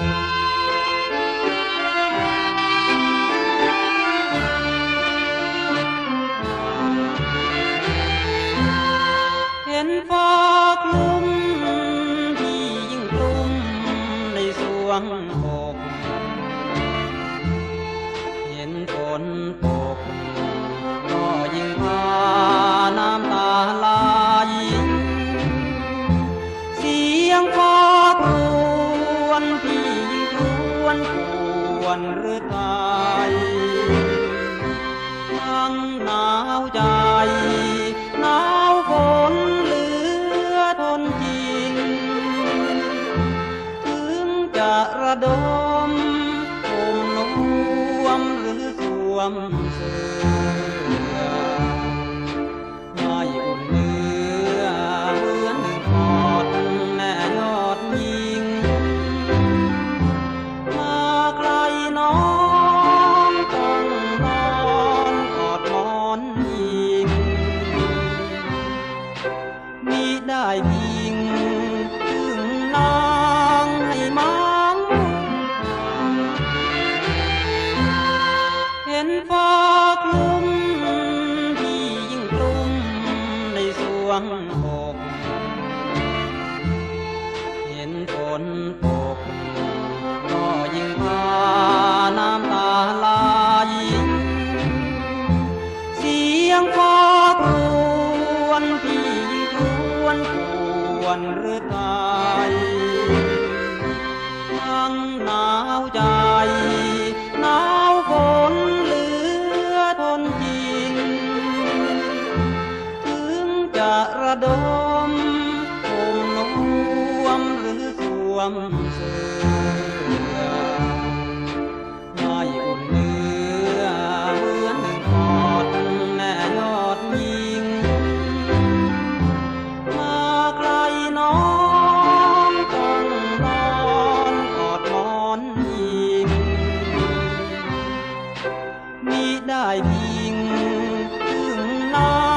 เวนหรือไทยทั้งหนาวใจ หนาวฝนเหลือทนจริง ถึงจะระดมผมนวมหรือสวมเสื้อ ได้พิงถึงนางให้มองเห็นฟ้าคลุมที่ยิ่งกลุ่มในสวงอกเห็นฝนตก วนหรือไทยทั้งหนาวใจ หนาวฝนเหลือทนจริง ถึงจะระดมผมนวมหรือสวม มิได้พิงถึงน้